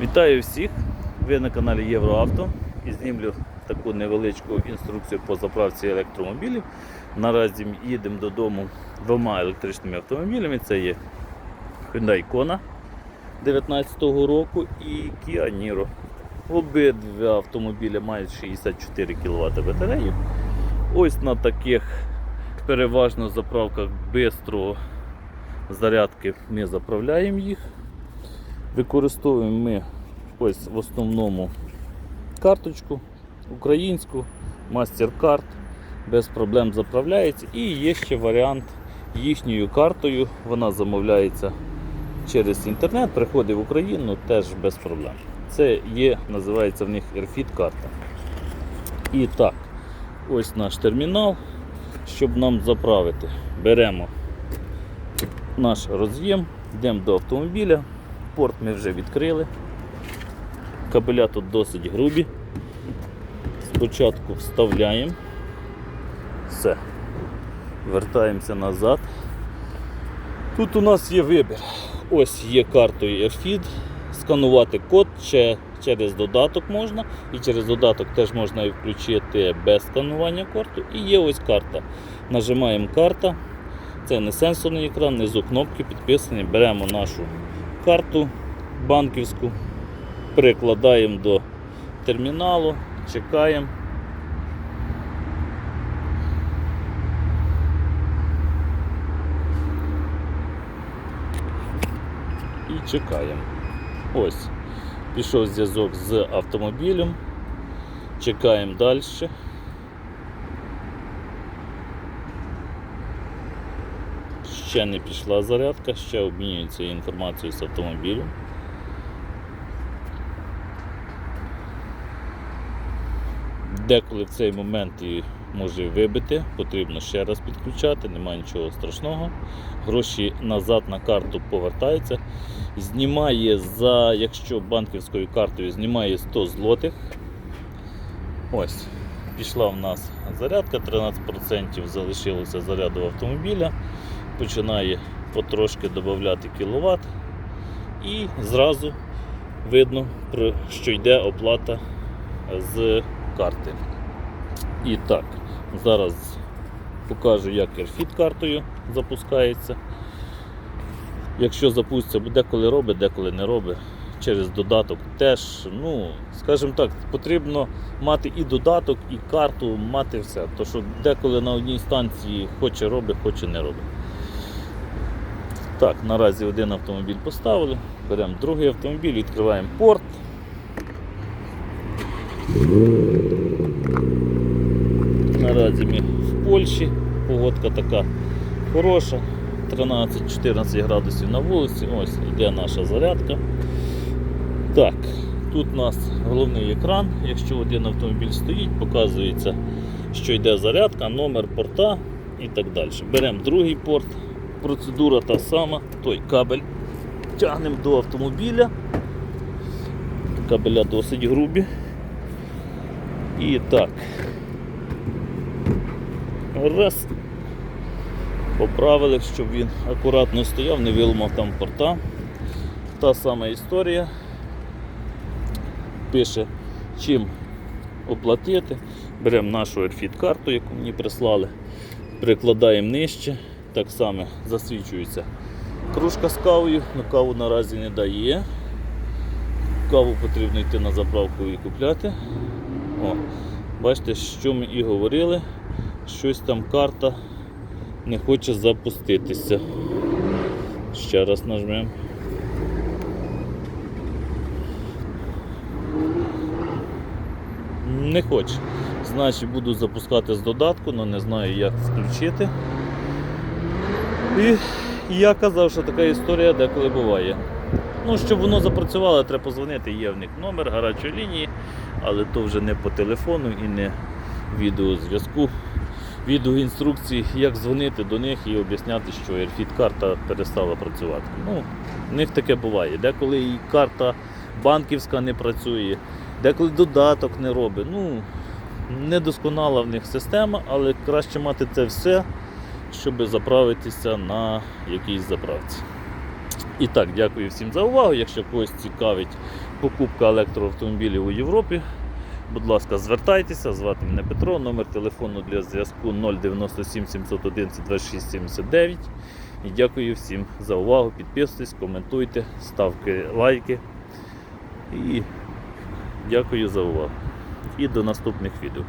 Вітаю всіх! Ви на каналі Євроавто і знімлю таку невеличку інструкцію по заправці електромобілів. Наразі їдемо додому двома електричними автомобілями. Це є Hyundai Kona 2019 року і Kia Niro. Обидва автомобілі мають 64 кВт батареї. Ось на таких переважно заправках бистрого зарядки ми заправляємо їх. Використовуємо ми ось в основному карточку українську, MasterCard, без проблем заправляється. І є ще варіант їхньою картою. Вона замовляється через інтернет, приходить в Україну теж без проблем. Це є, називається в них Airfit карта. І так, ось наш термінал. Щоб нам заправити, беремо наш роз'єм, йдемо до автомобіля. Порт ми вже відкрили. Кабеля тут досить грубі. Спочатку вставляємо. Все. Вертаємося назад. Тут у нас є вибір. Ось є картою AirFeed. Сканувати код ще через додаток можна. І через додаток теж можна включити без сканування карту. І є ось карта. Нажимаємо карта. Це не сенсорний екран, внизу кнопки підписані. Беремо нашу карту банківську, прикладаємо до терміналу, чекаємо. І чекаємо. Ось. Пішов зв'язок з автомобілем. Чекаємо далі. Ще не пішла зарядка, ще обмінюється інформацією з автомобілем. Деколи в цей момент і може вибити, потрібно ще раз підключати, немає нічого страшного. Гроші назад на карту повертаються. Знімає за, якщо банківською картою знімає 100 злотих. Ось, пішла в нас зарядка, 13% залишилося заряду автомобіля. Починає потрошки додати кіловат і зразу видно, що йде оплата з карти. І так, зараз покажу, як Airfit картою запускається. Якщо запуститься, деколи робить, деколи не робить. Через додаток теж, ну, скажімо так, потрібно мати і додаток, і карту, мати все. То що деколи на одній станції хоче робить, хоче не робить. Так, наразі один автомобіль поставили, беремо другий автомобіль, відкриваємо порт. Наразі ми в Польщі, погодка така хороша, 13-14 градусів на вулиці, ось йде наша зарядка. Так, тут у нас головний екран, якщо один автомобіль стоїть, показується, що йде зарядка, номер порта і так далі. Беремо другий порт, процедура та сама, той кабель тягнемо до автомобіля. Кабеля досить грубі. І так. Раз. Поправили, щоб він акуратно стояв, не виламав там порта. Та сама історія. Пише, чим оплатити. Беремо нашу Airfit карту, яку мені прислали, прикладаємо нижче, так само засвічується кружка з кавою, але каву наразі не дає. Каву потрібно йти на заправку і купляти. О, Бачите, що ми і говорили, щось там карта не хоче запуститися. Ще раз нажмемо. Не хоче. Значить буду запускати з додатку, але не знаю як включити. І я казав, що така історія деколи буває. Ну, щоб воно запрацювало, треба позвонити, є в них номер гарячої лінії, але то вже не по телефону і не відеозв'язку. Відеоінструкції, як дзвонити до них і об'ясняти, що Airfit карта перестала працювати. Ну, в них таке буває. Деколи і карта банківська не працює, деколи додаток не робить. Ну, недосконала в них система, але краще мати це все, щоб заправитися на якійсь заправці. І так, дякую всім за увагу. Якщо когось цікавить покупка електроавтомобілів у Європі. Будь ласка, звертайтеся, звати мене Петро, номер телефону для зв'язку 097 711 2679. І дякую всім за увагу. Підписуйтесь, коментуйте, ставте лайки. І дякую за увагу. І до наступних відео.